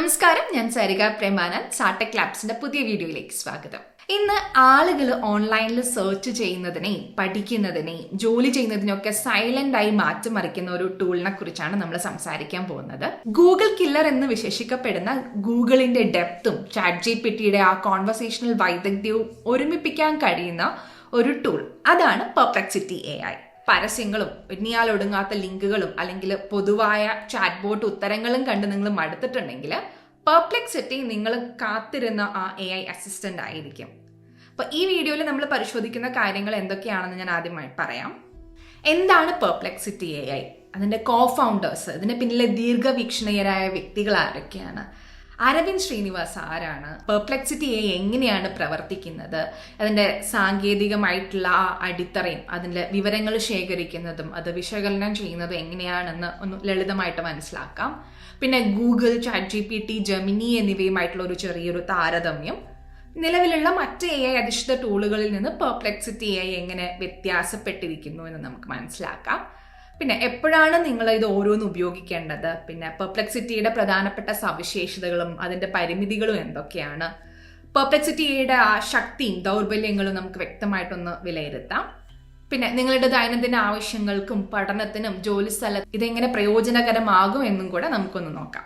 നമസ്കാരം ഞാൻ സരിക പ്രേമാനന്ദ്. സാടെക് ലാബ്സിന്റെ പുതിയ വീഡിയോയിലേക്ക് സ്വാഗതം. ഇന്ന് ആളുകൾ ഓൺലൈനിൽ സെർച്ച് ചെയ്യുന്നതിനെയും പഠിക്കുന്നതിനെയും ജോലി ചെയ്യുന്നതിനൊക്കെ സൈലന്റ് ആയി മാറ്റിമറിക്കുന്ന ഒരു ടൂളിനെ കുറിച്ചാണ് നമ്മൾ സംസാരിക്കാൻ പോകുന്നത്. ഗൂഗിൾ കില്ലർ എന്ന് വിശേഷിക്കപ്പെടുന്ന ഗൂഗിളിന്റെ ഡെപ്തും ചാറ്റ് ജി പിറ്റിയുടെ ആ കോൺവെർസേഷണൽ വൈദഗ്ധ്യവും ഒരുമിപ്പിക്കാൻ കഴിയുന്ന ഒരു ടൂൾ അതാണ് പെർപ്ലക്സിറ്റി എ ഐ പരസ്യങ്ങളും ഇനിയാൽ ഒടുങ്ങാത്ത ലിങ്കുകളും അല്ലെങ്കിൽ പൊതുവായ ചാറ്റ് ബോട്ട് ഉത്തരങ്ങളും കണ്ട് നിങ്ങൾ മടുത്തിട്ടുണ്ടെങ്കിൽ പെർപ്ലെക്സിറ്റി നിങ്ങൾ കാത്തിരുന്ന ആ എ ഐ അസിസ്റ്റന്റ് ആയിരിക്കും. അപ്പൊ ഈ വീഡിയോയിൽ നമ്മൾ പരിശോധിക്കുന്ന കാര്യങ്ങൾ എന്തൊക്കെയാണെന്ന് ഞാൻ ആദ്യമായി പറയാം. എന്താണ് പെർപ്ലെക്സിറ്റി എ ഐ അതിന്റെ കോ ഫൗണ്ടേഴ്സ് ഇതിന് പിന്നിലെ ദീർഘവീക്ഷണീയരായ വ്യക്തികൾ ആരൊക്കെയാണ്? അരവിന്ദ് ശ്രീനിവാസ് ആരാണ്? പെർപ്ലെക്സിറ്റിയെ എങ്ങനെയാണ് പ്രവർത്തിക്കുന്നത്? അതിന്റെ സാങ്കേതികമായിട്ടുള്ള ആ അടിത്തറയും അതിന്റെ വിവരങ്ങൾ ശേഖരിക്കുന്നതും അത് വിശകലനം ചെയ്യുന്നതും എങ്ങനെയാണെന്ന് ഒന്ന് ലളിതമായിട്ട് മനസ്സിലാക്കാം. പിന്നെ Google chat G P T Gemini എന്നിവയുമായിട്ടുള്ള ഒരു ചെറിയൊരു താരതമ്യം. നിലവിലുള്ള മറ്റ് എ ഐ അധിഷ്ഠിത ടൂളുകളിൽ നിന്ന് പെർപ്ലെക്സിറ്റി എ എങ്ങനെ വ്യത്യാസപ്പെട്ടിരിക്കുന്നു എന്ന് നമുക്ക് മനസ്സിലാക്കാം. പിന്നെ എപ്പോഴാണ് നിങ്ങൾ ഇത് ഓരോന്ന് ഉപയോഗിക്കേണ്ടത്? പിന്നെ പെർപ്ലക്സിറ്റിയുടെ പ്രധാനപ്പെട്ട സവിശേഷതകളും അതിന്റെ പരിമിതികളും എന്തൊക്കെയാണ്? പെർപ്ലക്സിറ്റിയുടെ ആ ശക്തിയും ദൗർബല്യങ്ങളും നമുക്ക് വ്യക്തമായിട്ടൊന്ന് വിലയിരുത്താം. പിന്നെ നിങ്ങളുടെ ദൈനംദിന ആവശ്യങ്ങൾക്കും പഠനത്തിനും ജോലി സ്ഥലത്ത് ഇതെങ്ങനെ പ്രയോജനകരമാകും എന്നും കൂടെ നമുക്കൊന്ന് നോക്കാം.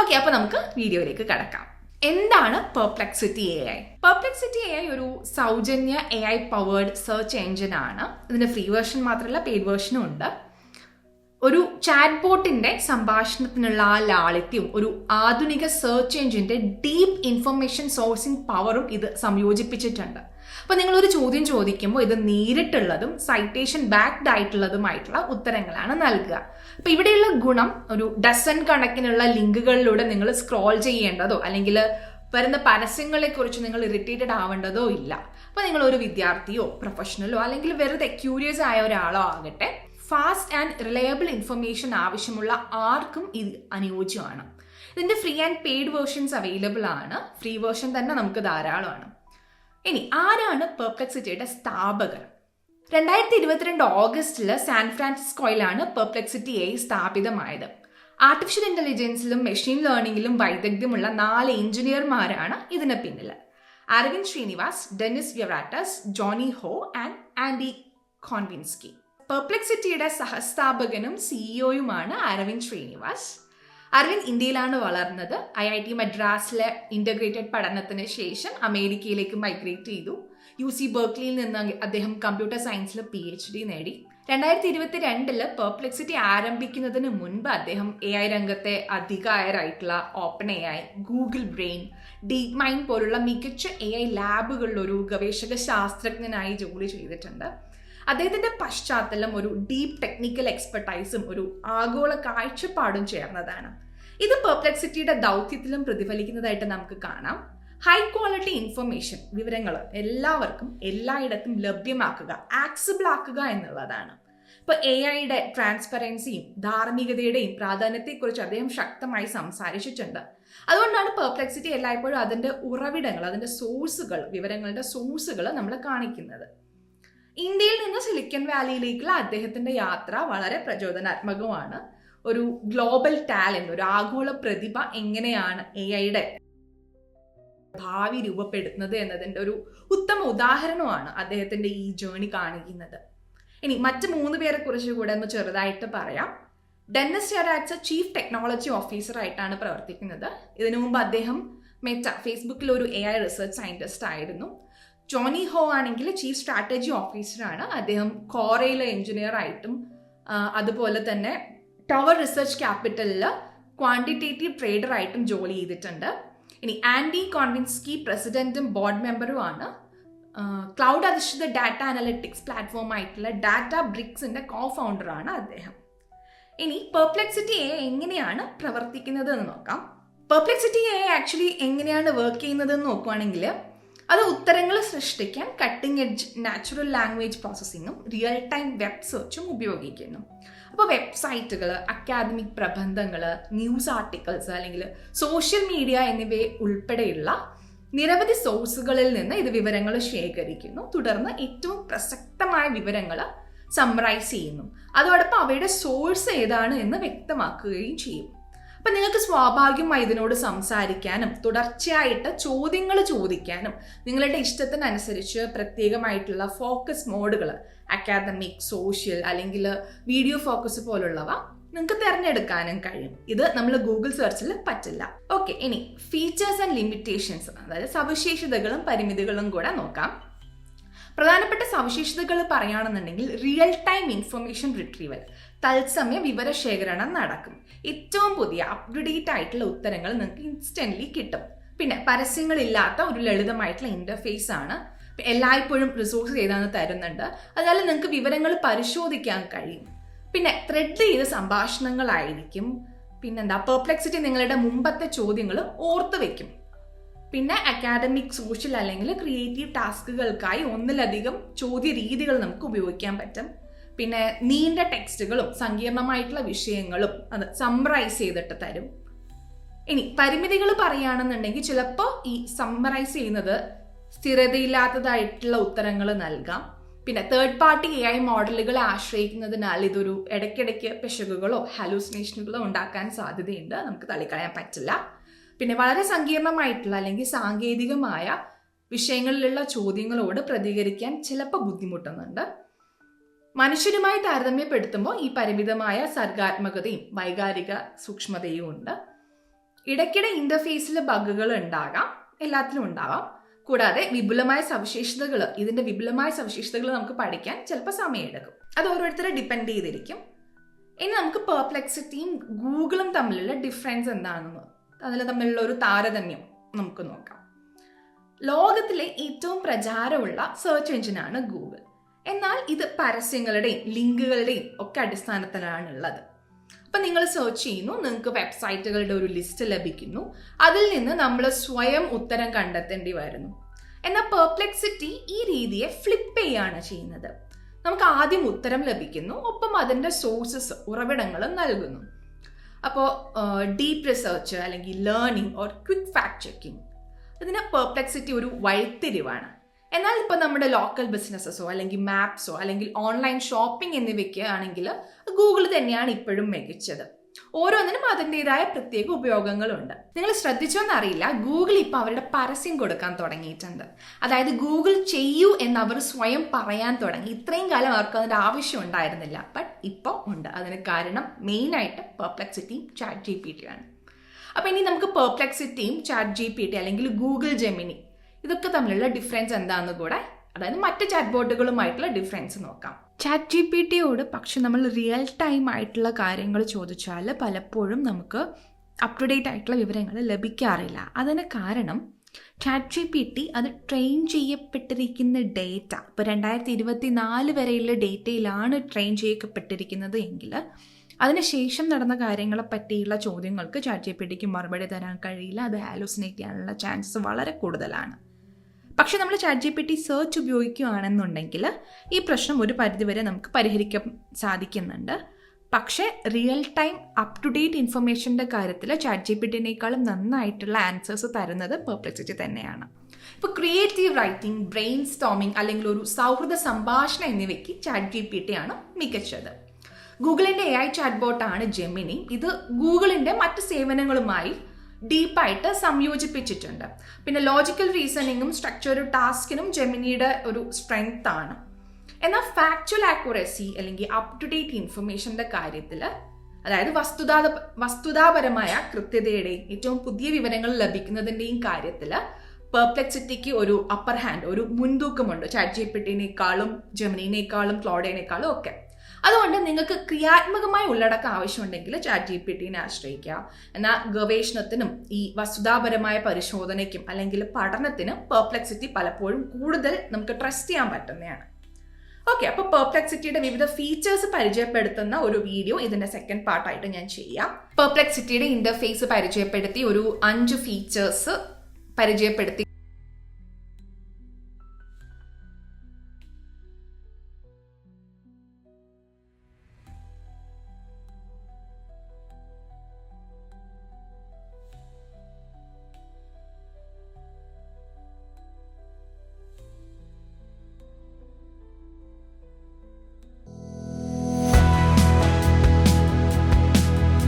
ഓക്കെ അപ്പൊ നമുക്ക് വീഡിയോയിലേക്ക് കടക്കാം. എന്താണ് perplexity A I? Perplexity A I ഒരു സൗജന്യ A I powered search engine ആണ്. ഇതിന്റെ ഫ്രീ വേർഷൻ മാത്രമല്ല പെയ്ഡ് വേർഷനും ഉണ്ട്. ഒരു ചാറ്റ് ബോട്ടിന്റെ സംഭാഷണത്തിനുള്ള ആ ലാളിത്യവും ഒരു ആധുനിക സെർച്ച് എഞ്ചിന്റെ ഡീപ്പ് ഇൻഫർമേഷൻ സോഴ്സിംഗ് പവറും ഇത് സംയോജിപ്പിച്ചിട്ടുണ്ട്. അപ്പൊ നിങ്ങൾ ഒരു ചോദ്യം ചോദിക്കുമ്പോൾ ഇത് നേരിട്ടുള്ളതും സൈറ്റേഷൻ ബാക്ക്ഡ് ആയിട്ടുള്ളതുമായിട്ടുള്ള ഉത്തരങ്ങളാണ് നൽകുക. അപ്പൊ ഇവിടെയുള്ള ഗുണം ഒരു ഡസൺ കണക്കിനുള്ള ലിങ്കുകളിലൂടെ നിങ്ങൾ സ്ക്രോൾ ചെയ്യേണ്ടതോ അല്ലെങ്കിൽ വരുന്ന പരസ്യങ്ങളെ കുറിച്ച് നിങ്ങൾ ഇറിറ്റേറ്റഡ് ആവേണ്ടതോ ഇല്ല. അപ്പൊ നിങ്ങൾ ഒരു വിദ്യാർത്ഥിയോ പ്രൊഫഷണലോ അല്ലെങ്കിൽ വെറുതെ ക്യൂരിയസ് ആയ ഒരാളോ ആകട്ടെ ഫാസ്റ്റ് ആൻഡ് റിലയബിൾ ഇൻഫർമേഷൻ ആവശ്യമുള്ള ആർക്കും ഇത് അനുയോജ്യമാണ്. ഇതിന്റെ free and paid versions available ആണ്. ഫ്രീ വേർഷൻ തന്നെ നമുക്ക് ധാരാളമാണ്. ഇനി ആരാണ് പെർപ്ലെക്സിറ്റിയുടെ സ്ഥാപകർ രണ്ടായിരത്തി ഇരുപത്തിരണ്ട് ഓഗസ്റ്റിൽ സാൻ ഫ്രാൻസിസ്കോയിലാണ് പെർപ്ലക്സിറ്റി എ സ്ഥാപിതമായത്. ആർട്ടിഫിഷ്യൽ ഇന്റലിജൻസിലും മെഷീൻ ലേണിംഗിലും വൈദഗ്ധ്യമുള്ള നാല് എഞ്ചിനീയർമാരാണ് ഇതിന് പിന്നിൽ. Aravind Srinivas Denis Yarats Johnny Ho and Andy Konwinski. പെർപ്ലെക്സിറ്റിയുടെ സഹസ്ഥാപകനും സിഇഒയുമാണ് അരവിന്ദ് ശ്രീനിവാസ്. അരവിന്ദ് ഇന്ത്യയിലാണ് വളർന്നത്. ഐ ഐ ടി മദ്രാസിലെ ഇന്റഗ്രേറ്റഡ് പഠനത്തിന് ശേഷം അമേരിക്കയിലേക്ക് മൈഗ്രേറ്റ് ചെയ്തു. യു സി ബർക്ക്ലിയിൽ നിന്ന് അദ്ദേഹം കമ്പ്യൂട്ടർ സയൻസിൽ പി എച്ച് ഡി നേടി. രണ്ടായിരത്തി ഇരുപത്തി രണ്ടിൽ പെർപ്ലെക്സിറ്റി ആരംഭിക്കുന്നതിന് മുൻപ് അദ്ദേഹം എ ഐ രംഗത്തെ അധികായരായിട്ടുള്ള open A I Google Brain DeepMind പോലുള്ള മികച്ച എ ഐ ലാബുകളിൽ ഒരു ഗവേഷക ശാസ്ത്രജ്ഞനായി ജോലി ചെയ്തിട്ടുണ്ട്. അദ്ദേഹത്തിന്റെ പശ്ചാത്തലം ഒരു ഡീപ്പ് ടെക്നിക്കൽ എക്സ്പെർട്ടൈസും ഒരു ആഗോള കാഴ്ചപ്പാടും ചേർന്നതാണ്. ഇത് പെർപ്ലെക്സിറ്റിയുടെ ദൗത്യത്തിലും പ്രതിഫലിക്കുന്നതായിട്ട് നമുക്ക് കാണാം. ഹൈ ക്വാളിറ്റി ഇൻഫർമേഷൻ വിവരങ്ങൾ എല്ലാവർക്കും എല്ലായിടത്തും ലഭ്യമാക്കുക ആക്സബിൾ ആക്കുക എന്നുള്ളതാണ്. ഇപ്പൊ എ ഐയുടെ ട്രാൻസ്പെറൻസിയും ധാർമ്മികതയുടെയും പ്രാധാന്യത്തെക്കുറിച്ച് അദ്ദേഹം ശക്തമായി സംസാരിച്ചിട്ടുണ്ട്. അതുകൊണ്ടാണ് പെർപ്ലെക്സിറ്റി എല്ലായ്പ്പോഴും അതിന്റെ ഉറവിടങ്ങൾ അതിന്റെ സോഴ്സുകൾ വിവരങ്ങളുടെ സോഴ്സുകൾ നമ്മൾ കാണിക്കുന്നത്. ഇന്ത്യയിൽ നിന്ന് സിലിക്കൻ വാലിയിലേക്കുള്ള അദ്ദേഹത്തിന്റെ യാത്ര വളരെ പ്രചോദനാത്മകമാണ്. ഒരു ഗ്ലോബൽ ടാലന്റ് ഒരു ആഗോള പ്രതിഭ എങ്ങനെയാണ് എ ഐയുടെ ഭാവി രൂപപ്പെടുത്തുന്നത് എന്നതിന്റെ ഒരു ഉത്തമ ഉദാഹരണമാണ് അദ്ദേഹത്തിന്റെ ഈ ജേണി കാണിക്കുന്നത്. ഇനി മറ്റ് മൂന്ന് പേരെ കുറിച്ച് കൂടെ ഒന്ന് ചെറുതായിട്ട് പറയാം. Denis Yarats chief technology officer ആയിട്ടാണ് പ്രവർത്തിക്കുന്നത്. ഇതിനു മുമ്പ് അദ്ദേഹം മെറ്റ ഫേസ്ബുക്കിൽ ഒരു എ ഐ റിസർച്ച് സയന്റിസ്റ്റ് ആയിരുന്നു. ജോണി ഹോ ആണെങ്കിൽ ചീഫ് സ്ട്രാറ്റജി ഓഫീസറാണ്. അദ്ദേഹം കോറയിലെ എഞ്ചിനീയർ ആയിട്ടും അതുപോലെ തന്നെ ടവർ റിസർച്ച് ക്യാപിറ്റലിൽ ക്വാണ്ടിറ്റേറ്റീവ് ട്രേഡർ ആയിട്ടും ജോലി ചെയ്തിട്ടുണ്ട്. ഇനി ആൻഡി കോൺവിൻസ്കി പ്രസിഡന്റും ബോർഡ് മെമ്പറുമാണ് ക്ലൗഡ് അധിഷ്ഠിത ഡാറ്റ അനലിറ്റിക്സ് പ്ലാറ്റ്ഫോം ആയിട്ടുള്ള ഡാറ്റ ബ്രിക്സിന്റെ കോ ഫൗണ്ടറാണ് അദ്ദേഹം. ഇനി പെർപ്ലെക്സിറ്റി എ എങ്ങനെയാണ് പ്രവർത്തിക്കുന്നത് എന്ന് നോക്കാം. പെർപ്ലെക്സിറ്റി എ ആക്ച്വലി എങ്ങനെയാണ് വർക്ക് ചെയ്യുന്നത് എന്ന് നോക്കുവാണെങ്കിൽ അത് ഉത്തരങ്ങൾ സൃഷ്ടിക്കാൻ കട്ടിംഗ് എഡ്ജ് നാച്ചുറൽ ലാംഗ്വേജ് പ്രോസസ്സിങ്ങും റിയൽ ടൈം വെബ് സെർച്ചും ഉപയോഗിക്കുന്നു. അപ്പോൾ വെബ്സൈറ്റുകൾ അക്കാദമിക് പ്രബന്ധങ്ങൾ ന്യൂസ് ആർട്ടിക്കിൾസ് അല്ലെങ്കിൽ സോഷ്യൽ മീഡിയ എന്നിവയെ ഉൾപ്പെടെയുള്ള നിരവധി സോഴ്സുകളിൽ നിന്ന് ഇത് വിവരങ്ങൾ ശേഖരിക്കുന്നു. തുടർന്ന് ഏറ്റവും പ്രസക്തമായ വിവരങ്ങൾ സമ്മറൈസ് ചെയ്യുന്നു. അതോടൊപ്പം അവയുടെ സോഴ്സ് ഏതാണ് എന്ന് വ്യക്തമാക്കുകയും ചെയ്യും. അപ്പൊ നിങ്ങൾക്ക് സ്വാഭാവികമായി ഇതിനോട് സംസാരിക്കാനും തുടർച്ചയായിട്ട് ചോദ്യങ്ങൾ ചോദിക്കാനും നിങ്ങളുടെ ഇഷ്ടത്തിനനുസരിച്ച് പ്രത്യേകമായിട്ടുള്ള ഫോക്കസ് മോഡുകൾ അക്കാദമിക് സോഷ്യൽ അല്ലെങ്കിൽ വീഡിയോ ഫോക്കസ് പോലുള്ളവ നിങ്ങൾക്ക് തിരഞ്ഞെടുക്കാനും കഴിയും. ഇത് നമ്മൾ ഗൂഗിൾ സെർച്ചിൽ പറ്റില്ല. ഓക്കെ ഇനി ഫീച്ചേഴ്സ് ആൻഡ് ലിമിറ്റേഷൻസ് അതായത് സവിശേഷതകളും പരിമിതികളും കൂടെ നോക്കാം. പ്രധാനപ്പെട്ട സവിശേഷതകൾ പറയുകയാണെന്നുണ്ടെങ്കിൽ റിയൽ ടൈം ഇൻഫർമേഷൻ റിട്രീവൽ തത്സമയ വിവരശേഖരണം നടക്കും. ഏറ്റവും പുതിയ അപ്ഡേറ്റ് ആയിട്ടുള്ള ഉത്തരങ്ങൾ നിങ്ങൾക്ക് ഇൻസ്റ്റന്റ്ലി കിട്ടും. പിന്നെ പരസ്യങ്ങളില്ലാത്ത ഒരു ലളിതമായിട്ടുള്ള ഇന്റർഫേസ് ആണ്. എല്ലായ്പ്പോഴും റിസോഴ്സ് ചെയ്താണ് തരുന്നുണ്ട്. അതുപോലെ നിങ്ങൾക്ക് വിവരങ്ങൾ പരിശോധിക്കാൻ കഴിയും. പിന്നെ ത്രെഡ് ചെയ്ത സംഭാഷണങ്ങളായിരിക്കും. പിന്നെന്താ പെർപ്ലെക്സിറ്റി നിങ്ങളുടെ മുമ്പത്തെ ചോദ്യങ്ങൾ ഓർത്ത് വെക്കും. പിന്നെ അക്കാഡമിക് സോഷ്യൽ അല്ലെങ്കിൽ ക്രിയേറ്റീവ് ടാസ്കുകൾക്കായി ഒന്നിലധികം ചോദ്യ രീതികൾ നമുക്ക് ഉപയോഗിക്കാൻ പറ്റും. പിന്നെ നീണ്ട ടെക്സ്റ്റുകളും സങ്കീർണമായിട്ടുള്ള വിഷയങ്ങളും അത് സമ്മറൈസ് ചെയ്തിട്ട് തരും. ഇനി പരിമിതികൾ പറയുകയാണെന്നുണ്ടെങ്കിൽ ചിലപ്പോൾ ഈ സമ്മറൈസ് ചെയ്യുന്നത് സ്ഥിരതയില്ലാത്തതായിട്ടുള്ള ഉത്തരങ്ങൾ നൽകാം. പിന്നെ തേർഡ് പാർട്ടി എ ഐ മോഡലുകളെ ആശ്രയിക്കുന്നതിനാൽ ഇതൊരു ഇടയ്ക്കിടയ്ക്ക് പിശകുകളോ ഹലൂസിനേഷനുകളോ ഉണ്ടാക്കാൻ സാധ്യതയുണ്ട്. നമുക്ക് തള്ളിക്കളയാൻ പറ്റില്ല. പിന്നെ വളരെ സങ്കീർണമായിട്ടുള്ള അല്ലെങ്കിൽ സാങ്കേതികമായ വിഷയങ്ങളിലുള്ള ചോദ്യങ്ങളോട് പ്രതികരിക്കാൻ ചിലപ്പോൾ ബുദ്ധിമുട്ടുന്നുണ്ട്. മനുഷ്യരുമായി താരതമ്യപ്പെടുത്തുമ്പോൾ ഈ പരിമിതമായ സർഗാത്മകതയും വൈകാരിക സൂക്ഷ്മതയും ഉണ്ട്. ഇടയ്ക്കിടെ ഇന്റർഫേസിൽ ബഗുകൾ ഉണ്ടാകാം എല്ലാത്തിലും ഉണ്ടാവാം. കൂടാതെ വിപുലമായ സവിശേഷതകൾ ഇതിന്റെ വിപുലമായ സവിശേഷതകൾ നമുക്ക് പഠിക്കാൻ ചിലപ്പോൾ സമയമെടുക്കും. അത് ഓരോരുത്തരെ ഡിപ്പെൻഡ് ചെയ്തിരിക്കും. ഇനി നമുക്ക് പെർപ്ലെക്സിറ്റിയും ഗൂഗിളും തമ്മിലുള്ള ഡിഫറൻസ് എന്താണെന്ന് അതിൽ തമ്മിലുള്ള ഒരു താരതമ്യം നമുക്ക് നോക്കാം. ലോകത്തിലെ ഏറ്റവും പ്രചാരമുള്ള സെർച്ച് എഞ്ചിനാണ് ഗൂഗിൾ. എന്നാൽ ഇത് പരസ്യങ്ങളുടെയും ലിങ്കുകളുടെയും ഒക്കെ അടിസ്ഥാനത്തിലാണ് ഉള്ളത് അപ്പൊ നിങ്ങൾ സെർച്ച് ചെയ്യുന്നു നിങ്ങൾക്ക് വെബ്സൈറ്റുകളുടെ ഒരു ലിസ്റ്റ് ലഭിക്കുന്നു. അതിൽ നിന്ന് നമ്മൾ സ്വയം ഉത്തരം കണ്ടെത്തേണ്ടി വരുന്നു. എന്നാൽ പെർപ്ലെക്സിറ്റി ഈ രീതിയെ ഫ്ലിപ്പ് ചെയ്യാണ് ചെയ്യുന്നത്. നമുക്ക് ആദ്യം ഉത്തരം ലഭിക്കുന്നു ഒപ്പം അതിന്റെ സോഴ്സസ് ഉറവിടങ്ങളും നൽകുന്നു. അപ്പോൾ ഡീപ്പ് റിസർച്ച് അല്ലെങ്കിൽ learning or quick fact checking ഇതിന് പെർപ്ലെക്സിറ്റി ഒരു വഴിത്തിരിവാണ്. എന്നാൽ ഇപ്പോൾ നമ്മുടെ ലോക്കൽ ബിസിനസ്സസോ അല്ലെങ്കിൽ മാപ്സോ അല്ലെങ്കിൽ ഓൺലൈൻ ഷോപ്പിംഗ് എന്നിവയ്ക്ക് ആണെങ്കിൽ ഗൂഗിൾ തന്നെയാണ് ഇപ്പോഴും മികച്ചത്. ഓരോന്നിനും അതിന്റെതായ പ്രത്യേക ഉപയോഗങ്ങളുണ്ട്. നിങ്ങൾ ശ്രദ്ധിച്ചോ ശ്രദ്ധിച്ചോന്നറിയില്ല ഗൂഗിൾ ഇപ്പോൾ അവരുടെ പരസ്യം കൊടുക്കാൻ തുടങ്ങിയിട്ടുണ്ട്. അതായത് ഗൂഗിൾ ചെയ്യൂ എന്ന് അവർ സ്വയം പറയാൻ തുടങ്ങി. ഇത്രയും കാലം അവർക്ക് അതിന്റെ ആവശ്യം ഉണ്ടായിരുന്നില്ല. ബട്ട് ഇപ്പോൾ ഉണ്ട്. അതിന് കാരണം മെയിനായിട്ട് പെർപ്ലക്സിറ്റിയും ചാറ്റ് ജി പി ടി ആണ്. അപ്പോൾ ഇനി നമുക്ക് പെർപ്ലക്സിറ്റിയും ചാറ്റ് ജി പി ടി അല്ലെങ്കിൽ ഗൂഗിൾ ജെമിനി ഇതൊക്കെ തമ്മിലുള്ള ഡിഫറൻസ് എന്താണെന്ന് കൂടെ? അതായത് മറ്റ് ചാറ്റ് ബോർഡുകളുമായിട്ടുള്ള ഡിഫറൻസ് നോക്കാം ചാറ്റ് ജി പി ടിയോട് പക്ഷെ നമ്മൾ റിയൽ ടൈം ആയിട്ടുള്ള കാര്യങ്ങൾ ചോദിച്ചാൽ പലപ്പോഴും നമുക്ക് അപ് ടു ഡേറ്റ് ആയിട്ടുള്ള വിവരങ്ങൾ ലഭിക്കാറില്ല. അതിന് കാരണം ചാറ്റ് ജി പി ടി അത് ട്രെയിൻ ചെയ്യപ്പെട്ടിരിക്കുന്ന ഡേറ്റ ഇപ്പോൾ രണ്ടായിരത്തി ഇരുപത്തി നാല് വരെയുള്ള ഡേറ്റയിലാണ് ട്രെയിൻ ചെയ്യപ്പെട്ടിരിക്കുന്നത് എങ്കിൽ അതിനുശേഷം നടന്ന കാര്യങ്ങളെ പറ്റിയുള്ള ചോദ്യങ്ങൾക്ക് ചാറ്റ് ജി പി ടിക്ക് മറുപടി തരാൻ കഴിയില്ല. അത് ഹാലോസിനേറ്റ് ചെയ്യാനുള്ള ചാൻസസ് വളരെ കൂടുതലാണ്. പക്ഷെ നമ്മൾ chat G P T search ഉപയോഗിക്കുകയാണെന്നുണ്ടെങ്കിൽ ഈ പ്രശ്നം ഒരു പരിധിവരെ നമുക്ക് പരിഹരിക്കാൻ സാധിക്കുന്നുണ്ട്. പക്ഷേ real time up to date ഇൻഫർമേഷന്റെ കാര്യത്തിൽ ചാറ്റ് ജി പി ടിനേക്കാളും നന്നായിട്ടുള്ള ആൻസേഴ്സ് തരുന്നത് പെർപ്ലക്സിറ്റി തന്നെയാണ്. ഇപ്പോൾ ക്രിയേറ്റീവ് റൈറ്റിംഗ് ബ്രെയിൻ സ്റ്റോമിംഗ് അല്ലെങ്കിൽ ഒരു സൗഹൃദ സംഭാഷണം എന്നിവയ്ക്ക് ചാറ്റ് ജി പി ടി ആണ് മികച്ചത്. ഗൂഗിളിന്റെ എ ഐ ചാറ്റ് ബോട്ടാണ് ജെമിനി ഇത് ഗൂഗിളിന്റെ മറ്റ് സേവനങ്ങളുമായി ഡീപ്പായിട്ട് സംയോജിപ്പിച്ചിട്ടുണ്ട്. പിന്നെ ലോജിക്കൽ റീസണിങ്ങും സ്ട്രക്ചർ ടാസ്കിനും ജെമിനിയുടെ ഒരു സ്ട്രെങ്ത് ആണ്. എന്നാൽ ഫാക്ച്വൽ ആക്യുറസി അല്ലെങ്കിൽ അപ് ടു ഡേറ്റ് ഇൻഫർമേഷന്റെ കാര്യത്തിൽ അതായത് വസ്തുതാ വസ്തുതാപരമായ കൃത്യതയുടെയും ഏറ്റവും പുതിയ വിവരങ്ങൾ ലഭിക്കുന്നതിന്റെയും കാര്യത്തിൽ പെർപ്ലെക്സിറ്റിക്ക് ഒരു അപ്പർ ഹാൻഡ് ഒരു മുൻതൂക്കമുണ്ട്. ചാറ്റ് ജി പി ജെമിനിനേക്കാളും ക്ലോഡേനേക്കാളും ഒക്കെ. അതുകൊണ്ട് നിങ്ങൾക്ക് ക്രിയാത്മകമായ ഉള്ളടക്കം ആവശ്യമുണ്ടെങ്കിൽ ചാറ്റ് ജി പി ടിനെ ആശ്രയിക്കുക എന്നാൽ ഗവേഷണത്തിനും ഈ വസ്തുതാപരമായ പരിശോധനയ്ക്കും അല്ലെങ്കിൽ പഠനത്തിനും പെർപ്ലെക്സിറ്റി പലപ്പോഴും കൂടുതൽ നമുക്ക് ട്രസ്റ്റ് ചെയ്യാൻ പറ്റുന്നതാണ്. ഓക്കെ അപ്പോൾ പെർപ്ലെക്സിറ്റിയുടെ വിവിധ ഫീച്ചേഴ്സ് പരിചയപ്പെടുത്തുന്ന ഒരു വീഡിയോ ഇതിന്റെ സെക്കൻഡ് പാർട്ടായിട്ട് ഞാൻ ചെയ്യാം. പെർപ്ലെക്സിറ്റിയുടെ ഇന്റർഫേസ് പരിചയപ്പെടുത്തി ഒരു അഞ്ച് ഫീച്ചേഴ്സ് പരിചയപ്പെടുത്തി